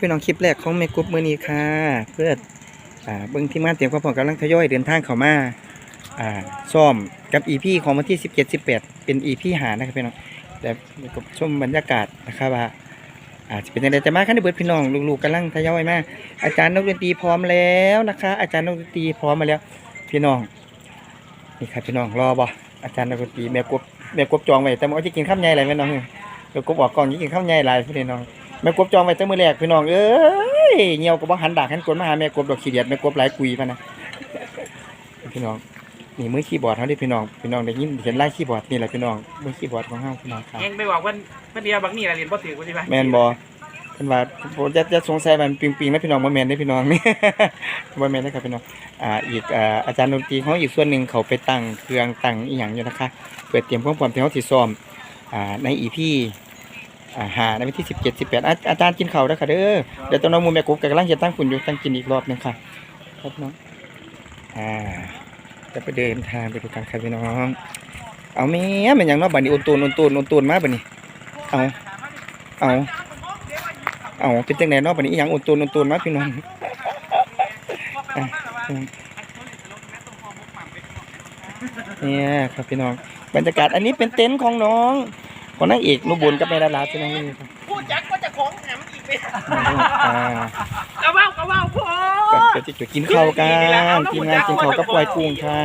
พี่น้องคลิปแรกของแม่กรุ๊ปมือนี้ค่ะ เพื่ออ่าเบิ่งทีมานเตรียมความพร้อมกำลังทยอยเดินทางเข้ามาอ่าซ่อมกับ EP ของวันที่ 17 18 เป็น EP หานะครับพี่น้องแต่แม่กรุ๊ปชมบรรยากาศนะครับว่าอาจจะเป็นยังไงจะมาคันได้เบิดพี่น้องลูกๆกำลังทยอยมาอาจารย์นกดนตรีพร้อมแล้วนะคะ อาจารย์นกดนตรีพร้อมมาแล้ว พี่น้องนี่ครับพี่น้องรอบ่อาจารย์นกดนตรีแม่กรุ๊ปแม่กรุ๊ปจองไว้แต่ว่าจะกินข้าวใหญ่อะไรแม่น้องแม่กรุ๊ปบอกก่อนกินข้าวใหญ่หลายพี่น้อง แม่กบจองไว้ตั้งมื้อแรกพี่น้องเอ้ยเหี่ยวก็บ่หันดากหันกลมาหาแม่กบดอกขี้เดียดแม่กบหลายกุยพะนะพี่น้องนี่มือคีย์บอร์ดเฮาดิพี่น้องพี่น้องได้ยินเห็นลายคีย์บอร์ดนี่แหละพี่น้องมือคีย์บอร์ดของเฮาพี่น้องครับเองไปบอกว่าเพื่อนเดียวบางนี่อะไรเรียนพ่อถือกูใช่ไหมแม่นบ่เพิ่นว่าผมจะจะสงสัยว่ามันปิงๆนะพี่น้องบ่แม่นเด้พี่น้องนี่บ่แม่นนะครับพี่น้องอ่าอีกอ่าอาจารย์ดนตรีของอีกส่วนหนึงเขาไปตั้งเครื่องตั้งอีหยังอยู่นะคะเพื่อเตรียมความพร้อมที่เฮาสิซ้อมอ่าใน EP อ่าหาในวันที่17 18อาอาจารย์กินข้าวแล้วค่ะเด้อเดี๋ยวตอนน้องมูแม่กบกำลังจะตั้งคุณอยู่ตั้งกินอีกรอบหนึงค่ะครับน้องอ่าจะไปเดินทางไปดูกันครับพี่น้อง เอาแม่มันหยังนาะบัดนี้อุนตูนอุนตูนอุนตูนมาบัดนี้ เอา เอา เอาเป็นจังไดเนาะบัดนี้อีหยังอุนตูนอุนตูนมาพี่น้องเนี่ยครับพี่น้อง บรรยากาศอันนี้เป็นเต็นท์ของน้อง ของนางเอกนุบุญกับแม่ดาราใช่ไหมนี่ครับพูดยักษ์ก็จะของแถมอีกไปอ่ากระเบ้ากระเบ้าพ่อก็จะจะกินข้าวกันทีมงานกินข้าวกับปล่อยกุ้งค่ะ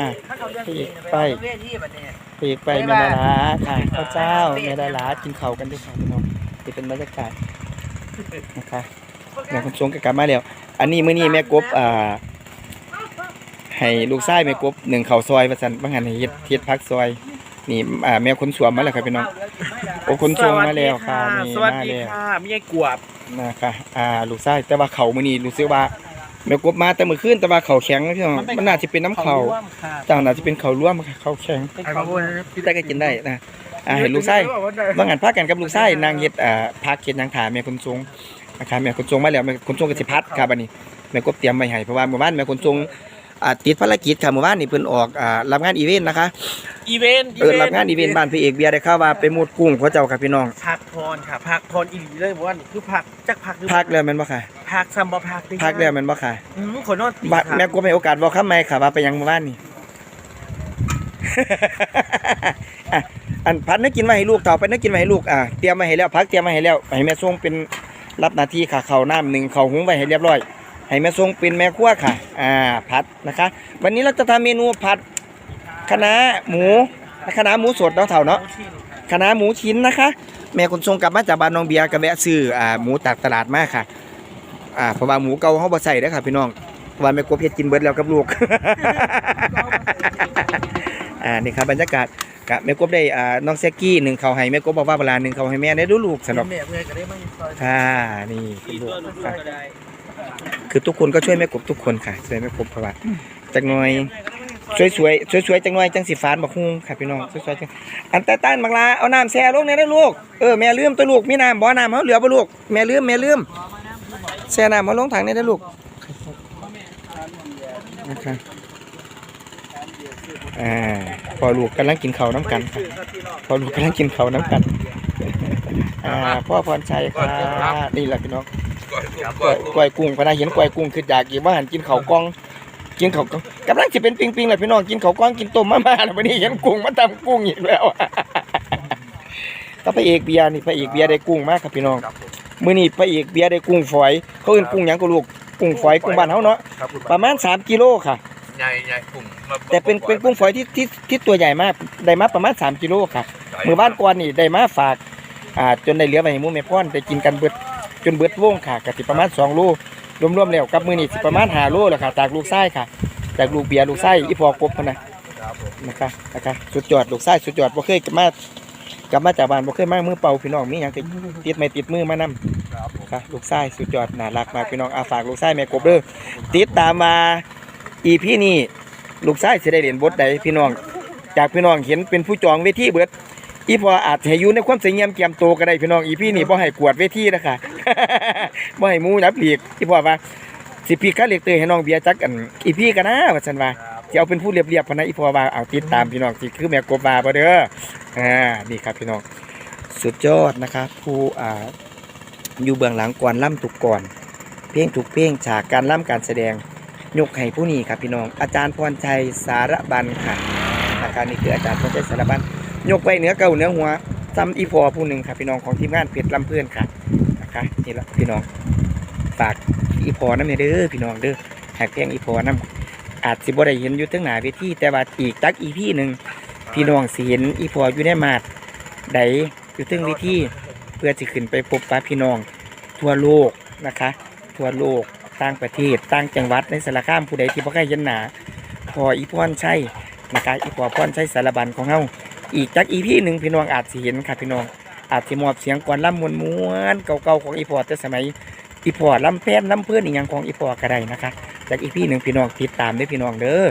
พี่เอกไปพี่เอกไปแม่ดาราค่ะข้าวเจ้าแม่ดารากินข้าวกันด้วยค่ะพี่น้องนี่เป็นบรรยากาศนะคะแม่คนชงก็กลับมาแล้ว อันนี้มื้อนี้แม่กบอ่าให้ลูกชายแม่กบหนึ่งข้าวซอยว่าซั่นบางหันให้เฮ็ดเฮ็ดผักซอย นี่อ่าแม่คนสวมมาแล้วครับพี่น้องโอ้คนชงมาแล้วค่ะนี่สวัสมาดีแล้วค่ะมีไอ้กวบนะคะอ่าลูกชายแต่ว่าเขามื้อนี้รู้สึกว่าแม่กบมาแต่มื้อคืนแต่ว่าเขาแข็งนะพี่น้องมันน่าจะเป็นน้ำเขาเจ้าน่าจะเป็นเขาร่วมค่ะเขาแข็งไอ้เขาพูดพี่แต่ก็กินได้นะอ่าเห็นลูกชายบางหันพากันกับลูกชายนางเฮ็ดอ่าพักเฮ็ดหยังถาแม่คนทรงนะคะแม่คนทรงมาแล้วแม่คนทรงก็สิพัดค่ะบัดนี้แม่กบเตรียมไว้ให้เพราะว่าเมื่อวานแม่คนทรง อ่าติดภารกิจค่ะเมื่อวานนี่เพิ่นออกอ่ารับงานอีเวนต์นะคะอีเวนต์เออรับงานอีเวนต์บ้านพี่เอกเบียร์ได้ข่าวว่าไปมุดกุ้งเขาเจ้าค่ะพี่น้องพักพรค่ะพักพรอีหลีเลยบอกว่านี่คือพักจักพักหรือพักแล้วแม่นบ่ค่ะพักซัมบอพักพักแล้วแม่นบ่ค่ะอืมคนนอนตีบัดแม่กบให้โอกาสบอกคำใหม่ค่ะว่าไปยังเมื่อวานนี่ อะอันพัดนึกกินมาให้ลูกต่อไปนึกกินมาให้ลูกอะเตรียมมาให้แล้วพักเตรียมมาให้แล้วให้แม่ส่งเป็นรับหน้าที่ค่ะข้าวน้ำหนึ่งข้าวหุงไว้ให้เรียบร้อย ให้แม่ส่งเป็นแม่ครัวค่ะ อ่าผัดนะคะ วันนี้เราจะทำเมนูผัดคะน้าหมูคะน้าหมูสดเนาะเถ่าเนาะคะน้าหมูชิ้นนะคะ แม่คนส่งกลับมาจากบ้านน้องเบียร์ก็แวะซื้ออ่าหมูจากตลาดมาค่ะ อ่าเพราะว่าหมูเก่าเฮาบ่ใส่เด้อค่ะ พี่น้องว่าแม่กบเฮ็ดกินเบิดแล้วกับลูก อ่านี่ครับบรรยากาศกะแม่กบได้อ่าน้องแซกกี้หนึ่งเขาวให้แม่กบบอกว่าเวลาหนึ่งเขาวให้แม่ได้ดูลูกสนุกแม่เมื่อยก็ได้ไม่ซอยค่ะนี่คุณลูก คือทุกคนก็ช่วยแม่กบทุกคนค่ะช่วยแม่กบเพราะว่าจักหน่อยสวยสวยสวยสวยๆจังหน่อยจังสีฟ้านบักฮุงค่ะพี่น้องสวยๆจังอันแต่ต้านบักลาเอาน้ำแช่ลงในนะลูกเออแม่ลืมตัวลูกมีน้ำบ่อน้ำเฮาเหลือบ่ลูกแม่ลืมแม่ลืมแช่น้ำเฮาลงถังในนะลูกนะคะอ่าพอลูกกำลังกินข้าวน้ำกันค่ะพอลูกกำลังกินข้าวน้ำกันอ่าพ่อพรชัยค่ะนี่แหละพี่น้อง กล้วยกล้วยกุ้งพนักเห็นกล้วยกุ้งคืออยากกินว่าหันกินเขาวกล้อง กินเขาวกล้องกำลังจะเป็นปิงปิงเลยพี่น้องกินเขาวกล้องกินต้มมาม่าแล้ววันนี้เห็นกุ้งมาตำกุ้งอีกแล้วก็พระเอกเบียร์นี่พระเอกเบียร์ได้กุ้งมากครับพี่น้องมื้อนี้พระเอกเบียร์ได้กุ้งฝอย เขาเอิ้นกุ้งหยังก็ลูกกุ้งฝอยกุ้งบ้านเฮาเนาะครับผมประมาณ 3กิโลค่ะ ใหญ่ใหญ่กลุ่มมาแต่เป็นเป็นกุ้งฝอยที่ที่ที่ตัวใหญ่มากได้มาประมาณ 3กิโลค่ะมือบ้านก่อนนี่ได้มาฝากอ่าจนได้เหลือไว้ให้หมู่แม่พ่อนได้กินกันเบิด จนเบิดวงค่ะก็สิประมาณ2โลรวมๆแล้วกับมื้อนี้สิประมาณ5โลแล้วค่ะจากลูกชายค่ะจากลูกเบียร์ลูกไส้อีพอกบพุ่นน่ะนะคะนะคะสุดยอดลูกไส้สุดยอดบ่เคยกลับมากลับมาจากบ้านบ่เคยมามือเปล่าพี่น้องมีหยังก็ติดไม้ติดมือมานํค่ะลูกไส้สุดยอดน่ารักมากพี่น้องอาฝากลูกไส้แม่กบเด้อติดตามมา EP นี้ลูกไส้สิได้เล่นบทใดพี่น้อง จากพี่น้องเห็นเป็นผู้จองเวทีเบิด อีพออาจให้อยู่ในความสงเงียมเกียมโตก็ได้พี่น้องอีพี่นี่บ่ให้กวดเวทีนะคะ บ่ให้หมูนับหลีกอีพอว่าสิพี่คัดเล็กเตยให้น้องเบียร์จักอันอีพี่กันนะว่าซั่นว่าสิเอาเป็นผู้เรียบๆพะนะอีพอว่าเอาติดตามพี่น้องสิคือแม่กบว่าบ่เด้ออ่านี่ครับพี่น้องสุดยอดนะคะผู้อ่าอยู่เบื้องหลังก่อนล่ำตุกก่อน เพลงถูกเพลงฉากการล่ำการแสดงยกให้ผู้นี้ครับพี่น้องอาจารย์พรชัยสารบันค่ะอาการนี้คืออาจารย์พรชัยสารบัน ยกไว้เหนือเก่าเหนือหัวซ้ำอีพอผู้หนึ่งครับพี่น้องของทีมงานเพชรลำเพื่อนค่ะนะคะนี่ละพี่น้องฝากอีพอน้ำเนี่ยเด้อพี่น้องเด้อแหกเพลงอีพอน้ำอาจสิบ่ได้เห็นอยู่ทั้งหนาเวทีแต่ว่าอีกจักอีพี่หนึ่งพี่น้องสิเห็นอีพออยู่ในมาดใดอยู่ทั้งเวทีเพื่อจะขึ้นไปพบปะพี่น้อง ทั่วโลกนะคะ ทั่วโลกต่างประเทศต่างจังหวัดในสารคามผู้ใดที่บ่เคยเห็นหนาพออีพรใช่นะคะอีพอพรใช่สารบันของเฮา อีกจักอีพี่หนึ่งพี่น้องอาจสิเห็นค่ะพี่น้องอาจสิมอบเสียงกวนล่ำมวนมวนๆเก่าๆของอีพอแต่สมัยอีพอล่ำแป้นล่ำเพื่อนอีกอย่างของอีพอก็ได้นะคะจากอีพี่หนึ่งพี่น้องติดตามด้วยพี่น้องเด้อ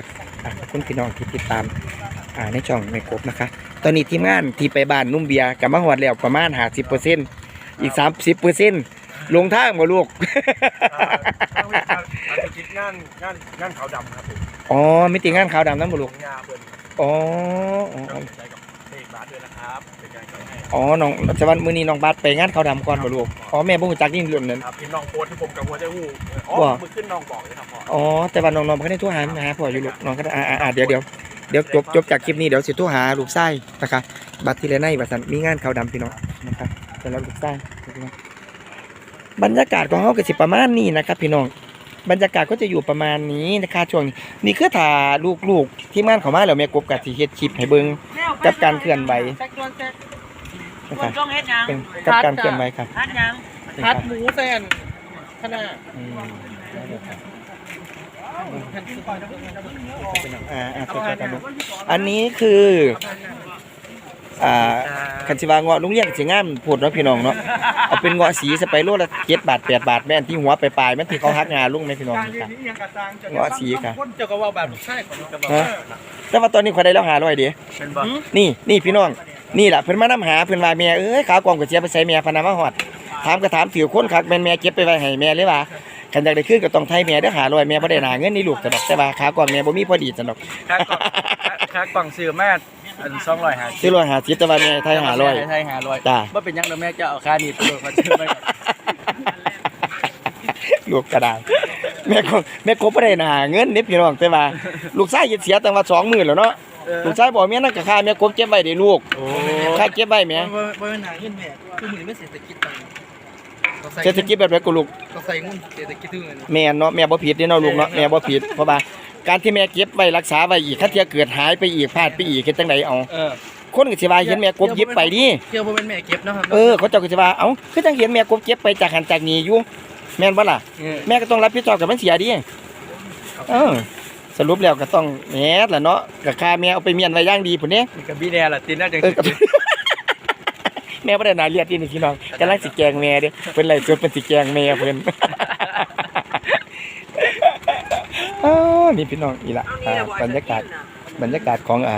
อะขอบคุณพี่น้องที่ติดตามอ่าในช่องในกบนะคะ ตอนนี้ทีมงานที่ไปบ้านนุ่มเบียร์กับมาหอดแล้วประมาณ50%อีก30%ลงทางบ่ลูกทางเวทีอาจจะคิดงานงานงานขาวดำครับผมอ๋อมิติงานขาวดำนั่นบุขลูอกงยาเพิ่นอ๋อ อ๋อน้องจะวันมื้อนี้น้องบาสไปงานขาวดำก่อนบ่ลูกอ๋อแม่บ่ฮู้จักนี่รุ่นนั้น ครับพี่น้องโพสต์ที่ผมกับหัวใจหูอ๋อว่า มือขึ้นน้องบอกเลยครับพ่ออ๋อแต่ว่าน้องๆบ่ได้โทรหามาหาพ่ออยู่ลูกน้องก็ได้อ่าอ่าอ่าเดี๋ยวเดี๋ยวเดี๋ยวจบจบจากคลิปนี้เดี๋ยวสิโทรหาลูกชายนะคะบัตรที่เลไนบัตรสันมีงานขาวดำพี่น้องนะครับแต่ละลูกชายพี่น้องบรรยากาศของเฮาก็สิประมาณนี้นะครับพี่น้องบรรยากาศก็จะอยู่ประมาณนี้นะคะช่วงนี้นี่คือถ้าลูกๆที่งานเข้ามาแล้วแม่กบก็สิเฮ็ดคลิปให้เบิ่ง กับการเคลื่อนไหว แซกดวนแซกนะ คครันบต้องเฮ็ดหยังเป็นกับการเคลื่อนไหวครับพัดหยังพัดหมูแซนขนาดอืมอ่าอ่าตัวๆกันดูอันนี้คืออ่าคันสิว่าเงาะลุงเลี้ยงสิงามพูดเนาะพี่น้องเนาะเอาเป็นเงาะสีสไปโลละ7บาท8บาทแม่นที่หัวไปปลายๆแม่นที่เขาหักงาลุงแม่พี่น้องนี่ค่ะเงาะสีค่ะเจ้าก็ว่าแบบใช่คนก็บอกฮะแต่ว่าตอนนี้ข่อยได้แล้ว500เด้เป็นบ่นี่นี่พี่น้อง นี่ล่ะเพิ่นมานำหาเพิ่นว่าแม่เอ้ยขากล่องก๋วยเตี๋ยวไปใส่แม่พะนามาฮอดถามก็ถามถือคนคักแม่นแม่เก็บไปไว้ให้แม่เลยว่าคันอยากได้คืนก็ต้องไทยแม่เด้อ500แม่บ่ได้หาเงินนี่ลูกซะดอกแต่ว่าขากล่องแม่บ่มีพอดีซะดอกค่ากล่องค่ากล่องซื้อแม่อันสองร้อยห้าสิบซื้อ150แต่ว่าแม่ไทยไทยห้าร้อยจ้าว่าเป็นยังเดี๋ยวแม่จะเอาค่านี้ตัวเขาซื้อไป500ลูกก็ได้แม่ก็แม่ก็บ่ได้หาเงินนี่พี่น้องแต่ว่าลูกชายเสียตั้งว่า20,000แล้วเนาะ ลูกชายบอกแม่นั่นก็ค่าแม่กบเก็บไว้เด้ลูกโอ้ค่าเก็บไว้แม่บ่บ่เป็นหาเงินแม่คือมือไม่เศรษฐกิจต่างต้องใส่เศรษฐกิจแบบไหนกูลูกต้องใส่เงินเศรษฐกิจทุกเงินแม่เนาะแม่บ่ผิดเด้เนาะลูกเนาะแม่บ่ผิดเพราะว่าการที่แม่เก็บไว้รักษาไว้อีกถ้าเทียเกิดหายไปอีกพลาดไปอีกเฮ็ดจังไดเอาเออคนก็สิว่าเห็นแม่กบหยิบไปดิเกี่ยวบ่เป็นแม่เก็บเนาะครับเออเขาเจ้าก็สิว่าเอ้าคือจังเห็นแม่กบเก็บไปจากหันจากนี้อยู่แม่นบ่ล่ะเออแม่ก็ต้องรับผิดชอบกับมันเสียดิเออ สรุปแล้วก็ต้องแหมล่ะเนาะก็ค่าแม่เอาไปเมียนไว้อย่างดีพุ่นเด้นี่กับพี่แน่ล่ะตินน่าจะเออก็แม่บ่ได้น่าเลียดดินี่พี่น้องกำลังสิแกล้งแม่เด้เพิ่นไล่สดเพิ่นสิแกล้งแม่เพิ่นอ๋อนี่พี่น้องอีละอ่าบรรยากาศบรรยากาศของอ่า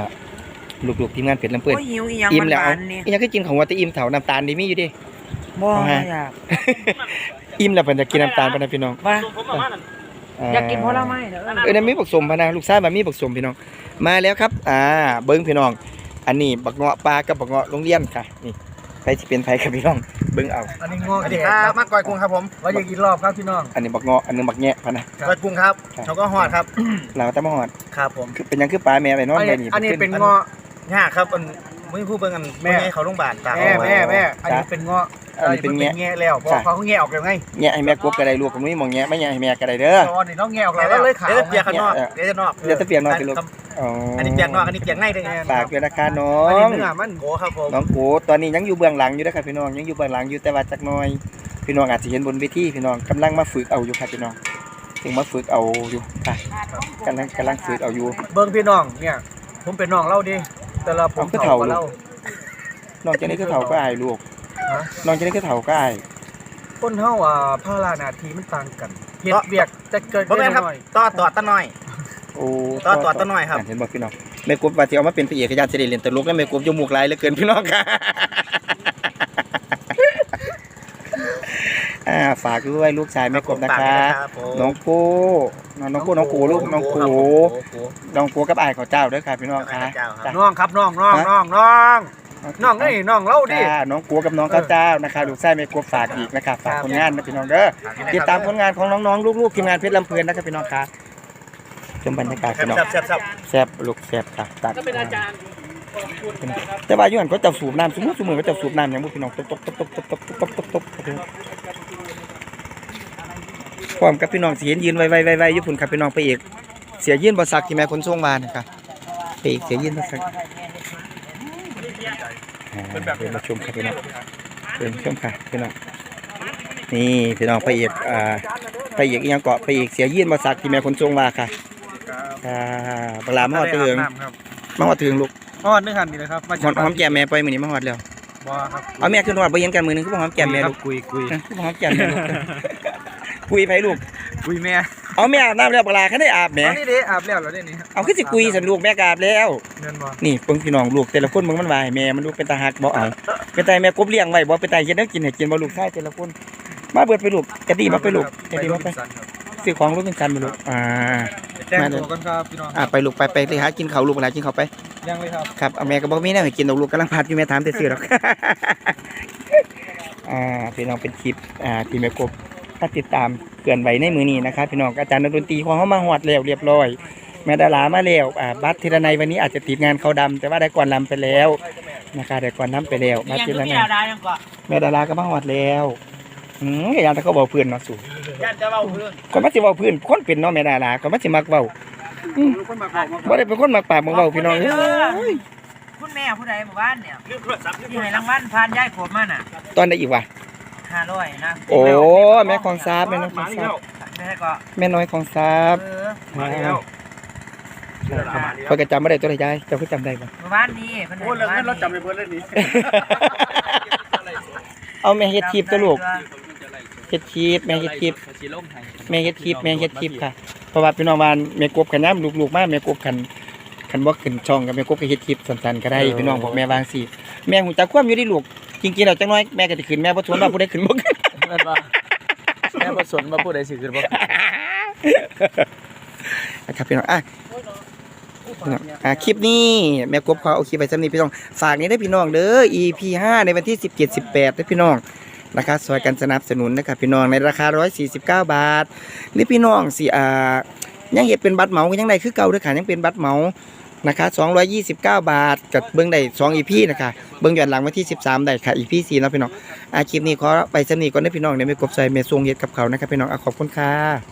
ลูกๆทีมงานเพชรลำเพิ่นโอ้ยหิวอีหยังอิ่มแล้วหเอาวานๆนี่อีหยังก็กินของว่าแต่อิ่มเถาน้ำตาลนี่มีอยู่เดิบ่เอาฮะอยากอิ่มแล้วเพิ่นจะกินน้ำตาลปะนะพี่น้องว่า อยากกินผลไม้เด้อเออนั่นมีบักสมพะนะลูกชายมันมีบักสมพี่น้อง มาแล้วครับ อ่า เบิ้งพี่น้อง อันนี้บักเงาะปลากับบักเงาะโรงเรียนค่ะ นี่ใครสิเป็นไผครับพี่น้อง เบิ้งเอา อันนี้งอสวัสดีครับมากกอยกุ้งครับผมว่าอยากกินรอบครับพี่น้องอันนี้บักเงาะอันนึงบักแงะพะนะกอยกุ้งครับครับเขาก็ฮอดครับเราแต่มาฮอดครับผมคือเป็นหยังคือปลาแม่ไปนอนอันไปนี้นี่อันนี้ขึ้เป็นงอหญ้าครับอันมึงพูดเบิ่งกันแม่เขาโรงพยาบาลตากแม่แม่แม่อันนี้เป็นงอ อันนี้เป็นแงะ แงะแล้วเพราะเขาแงะออกแล้วไงแงะให้แม่กบก็ได้ลูกผมนี่มองแงะไม่แงะให้แม่ก็ได้เด้อ ตอนนี้น้องแงะออกแล้วแล้วเลยขาวเดี๋ยวเปียกข้างนอกเออเดี๋ยวจะนอกเดี๋ยวจะเปียกนอกสิลูก อ๋ออัอันนี้เปียกนอกอันนี้เปียกในได้ไงฝากด้วยนะคะน้ออันนี้ง เนื้อมันโกครับผมน้องโกตอนนี้ยังอยู่เบื้องหลังอยู่นะครับพี่น้องยังอยู่เบื้องหลังอยู่แต่ว่าจักหน้อย พี่น้องอาจจะเห็นบนเวทีพี่น้องกำลังมาฝึกเอาอยู่ครับพี่น้องถึงมาฝึกเอาอยู่ค่ะกำลังกำลังฝึกเอาอยู่ เบิ่งพี่น้องเนี่ย ผมเป็นน้องเล่าดิแต่ละผมเอาคือเฒ่า กว่เล่าน้องจะได้คือเฒ่าก็อายลูก ฮะน้องจะได้คือเฒ่าก็อายคนเฮาอ่าภาราหนาทีมันต่างกันเฮ็ดเวียกจะเกิดบ่แม่นครับน้อยต่อต่อตะน้อย โอ้ต่อต่อต่อหน่อยครับ เห็นบอกพี่น้องแม่กบว่าที่เอามาเป็นพระเอกขยันจะได้เล่นตลกแล้วแม่กบจมูกลายเหลือเกินพี่น้องค่ะอ่าฝากด้วยลูกชายแม่กบนะคะน้องโก้น้องน้องโก้น้องโก้ลูกน้องโก้น้องโก้กับอายเขาเจ้าเด้วยค่ะพี่น้องค่ะจ้ะน้องครับน้องน้องน้องน้อง น้องนี่น้องเล่าดิค่ะน้องกัวกับน้องข้าวเจ้านะคะลูกไส้แม่กัวฝากอีกนะคะฝากผลงานนะพี่น้องเด้อติดตามผลงานของน้องๆลูกๆทีมงานเพชรลำเพลินนะครับพี่น้องค่ะชมบรรยากาศแซ่พี่น้องบแซ่บแซ่บแซ่บลูกแซ่บค่ะตัดก็เป็นอาจารย์แต่ว่าอยู่หันก็จะสูบน้ำสมมุติสมมุติก็จะสูบน้ำอย่างพวกพี่น้องตบตบตบตบตบตบตบตบตบพร้อมกับพี่น้องสิเห็นยืนไวไวไวไวอยู่พุ่นครับพี่น้องไปอีกเสียยืนบ่ซักที่แม่คนส่งมานะครับไปอีกเสียยืนบ่ซัก อ่าเดินมาชมครับพี่น้องเดินชมค่ะพี่น้องนี่พี่น้องไปอีกอ่าไปอีกอีหยังเกาะไปอีกเสียยืนบ่ซักที่แม่คนส่งมาค่ะอ่าบลามาฮอดเถึงครับมาฮอดถึงลูกฮอดนึกหันนี่เลยครับมาหอมหอมแก้มแม่ไปมื้อนี้มาฮอดแล้วบ่ครับเอาแม่ขึ้นฮอดบ่เห็นกันมื้อนึงคือบ่หอมแก้มแม่ลูกคุยคุยคือบ่หอมแก้มแม่ลูกคุยไผลูกคุยแม่ เอาแม่อาบน้ำแล้วบักลาคันได้อาบแหมเอานี่เด้อาบแล้วแล้วเด้นี่เอาคือสิคุยสันลูกแม่ก็อาบแล้ว เงินบ่นี่เพิ่งพี่น้องลูกแต่ละคนมึงมันว่าให้แม่มันลูกเป็นตาหักบ่เอาเป็นตาให้แม่กบเลี้ยงไว้บ่เป็นตาเฮ็ดแนวกินให้กินบ่ลูกชายแต่ละคน มาเบิดไปลูกกะดีมาไปลูกกะดีมาไปซื้อของลูกเป็นกันบ่ลูกอ่าแจ้งตัวกันครับพี่น้องอ่าไปลูกไปไปไปหากินข้าวลูกบักลากินข้าวไป ยังเลยครับครับเอาแม่ก็บอกมีแนวให้กินดอกลูกกำลังพัดอยู่แม่ถามแต่ซื้อหรอก อ่าพี่น้องเป็นคลิปอ่าที่แม่กบ ถ้าติดตามเกินไหวในมือนี้นะครับพี่น้องอาจารย์นักดนตรีของเขามาหอดแล้วเรียบร้อย แม่ดารามาแล้วอ่าบัตรทีละในวันนี้อาจจะติดงานเขาดำแต่ว่าได้ก่อนลำไปแล้วนะคะได้ก่อนลำไปแล้วบัตรทีละในดายังก็แม่ดาราก็มาหอดแล้วอืมอย่างที่เขาบอกเพื่อนเนาะสู่ยันจะเบาเพื่อนคนมาสิเว้าเพื่อนคนเป็นเนาะแม่ดาราคนมาสิมักเว้าอืมบ่ได้เป็นคนมักปากมักเว้าพี่น้องเอ้ยคุณแม่ผู้ใดหมู่บ้านเนี่ยลืมโทรศัพท์ลืมที่ให้รางวัลพานย้ายผมมาน่ะ ตอนได้อีกวะ ห้าร้อยนะโอ้แม่ของซาบแม่น้อยของมาซาแล้บวไม่ให้ก็แม่น้อยของซาบเออมาแล้วพอยก็จำไม่ได้ตัวใดยายเจ้าคือจำได้ปะหมู่บ้านนี้เพิ่นโอ้แล้วงั้นเราจำในเพิ่นเลยนี่เอาแม่เฮ็ดคลิปตัวลูกเฮ็ดคลิปแม่เฮ็ดคลิปแม่เฮ็ดคลิปแม่เฮ็ดคลิปค่ะเพราะว่าพี่น้องบ้านแม่กบกันน้ำลูกๆมาแม่กบกันคันบ่ขึ้นช่องกับแม่กบก็เฮ็ดคลิปสั้นๆก็ได้พี่น้องบอกแม่วางสิแม่หูจักความอยู่ที่ลูก จริงๆแล้วจังน้อยแม่ก็สิขึ้นแม่บ่ทวนว่าผู้ใดขึ้นบ่ขึ้นเงินบ่แม่บ่สนว่าผู้ใดสิขึ้นบ่นะครับพี่น้องอะอะคลิปนี้แม่กบขอเอาคลิปไปสำนี้พี่น้องฝากนี้ได้อพี่น้องเด้อ EP 5ในวันที่17 18ได้อพี่น้องนะครับซอยกันสนับสนุนนะครับพี่น้องในราคา149บาทหรือพี่น้องสิอ่ายังเห็ดเป็นบัตรเหมาก็ยังได้คือเก่าเด้อค่ะยังเป็นบัตรเหมา นะคะ229 บาทกับเบิ้งได้2 EP นะคะเบิ้งย้อนหลังวันที่ 13ได้ค่ะ EP 4นะพี่น้องอะคลิปนี้ขอไปสนีก่อนเด้พี่น้องเดี๋ยวแม่กบใส่เมซงเย็ดกับเขานะครับพี่น้องอขอบคุณค่ะ